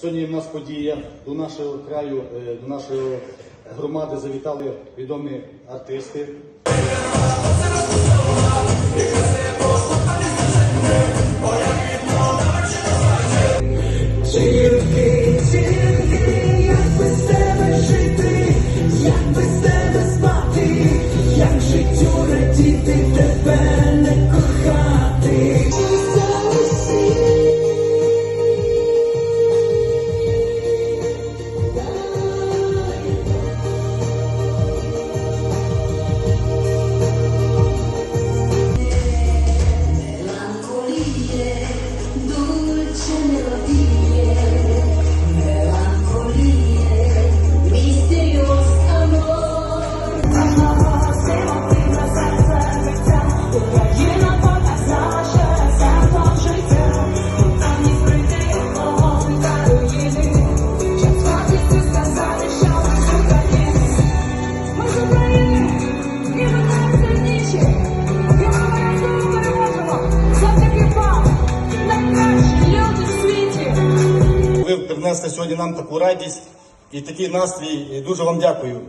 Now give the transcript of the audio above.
Сьогодні в нас подія до нашого краю, е, до нашої громади завітали відомі артисти. принесли сьогодні нам таку радість і такий настрій. І дуже вам дякую.